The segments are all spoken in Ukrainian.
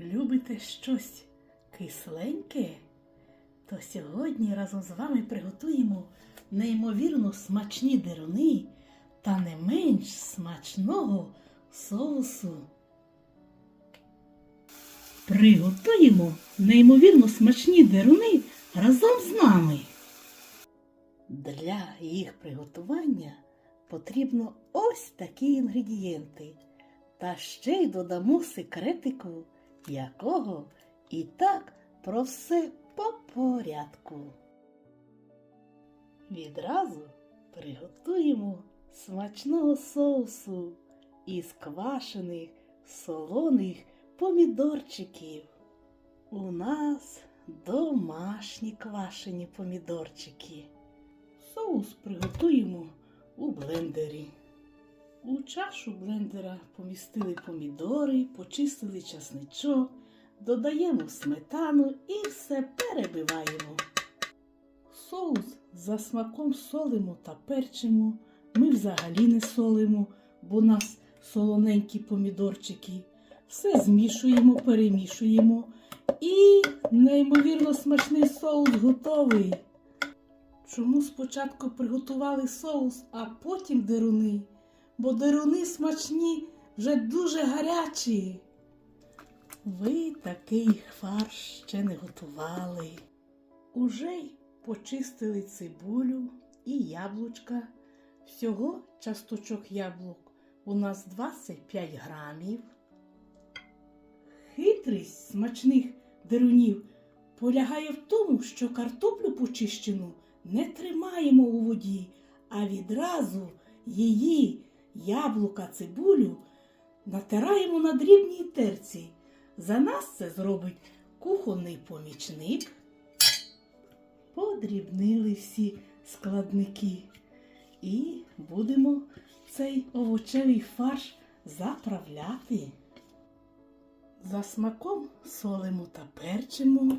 любите щось кисленьке, то сьогодні разом з вами приготуємо неймовірно смачні деруни та не менш смачного соусу. Приготуємо неймовірно смачні деруни разом з нами. Для їх приготування потрібно ось такі інгредієнти. Та ще й додамо секретику, якого і так про все по порядку. Відразу приготуємо смачного соусу із квашених солоних помідорчиків. У нас домашні квашені помідорчики. Соус приготуємо у блендері. У чашу блендера помістили помідори, почистили часничок, додаємо сметану і все перебиваємо. Соус за смаком солимо та перчимо. Ми взагалі не солимо, бо у нас солоненькі помідорчики. Все змішуємо, перемішуємо. І неймовірно смачний соус готовий. Чому спочатку приготували соус, а потім деруни? Бо деруни смачні вже дуже гарячі. Ви такий фарш ще не готували. Уже й почистили цибулю і яблучка. Всього часточок яблук у нас 25 грамів. Хитрість смачних дерунів полягає в тому, що картоплю почищену не тримаємо у воді, а відразу її яблука, цибулю натираємо на дрібній терці. За нас це зробить кухонний помічник. Подрібнили всі складники. І будемо цей овочевий фарш заправляти. За смаком солимо та перчимо,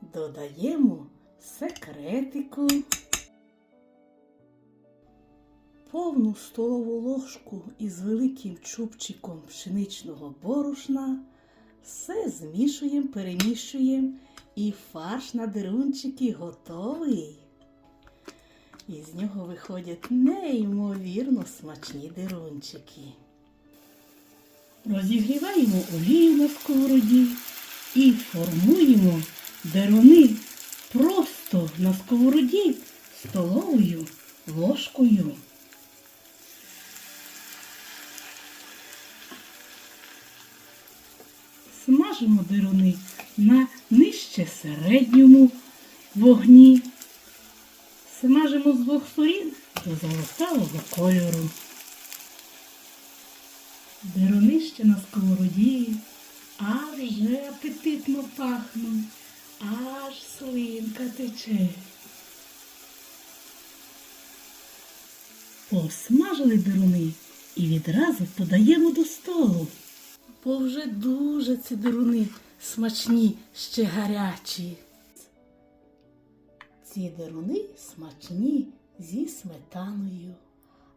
додаємо секретику, повну столову ложку із великим чубчиком пшеничного борошна, все змішуємо, перемішуємо і фарш на дерунчики готовий. Із нього виходять неймовірно смачні дерунчики. Розігріваємо олію на сковороді і формуємо деруни просто на сковороді столовою ложкою. Смажимо деруни на нижче середньому вогні. Смажимо з двох сторін до золотавого кольору. Деруни ще на сковороді, а вже апетитно пахнуть, аж слинка тече. Посмажили деруни і відразу подаємо до столу. Бо вже дуже ці деруни смачні, ще гарячі. Ці деруни смачні зі сметаною,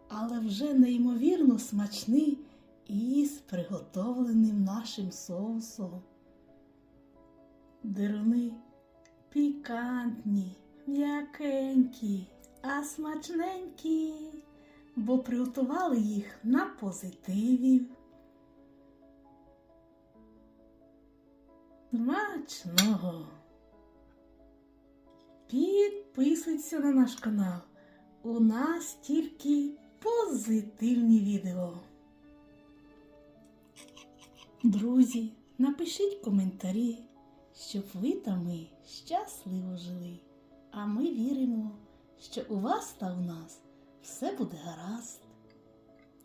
але вже неймовірно смачні із приготовленим нашим соусом. Деруни пікантні, м'якенькі, а смачненькі, бо приготували їх на позитиві. Смачного! Підписуйтеся на наш канал. У нас тільки позитивні відео. Друзі, напишіть коментарі, щоб ви та ми щасливо жили. А ми віримо, що у вас та у нас все буде гаразд.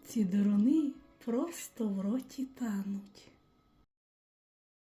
Ці дорони просто в роті тануть.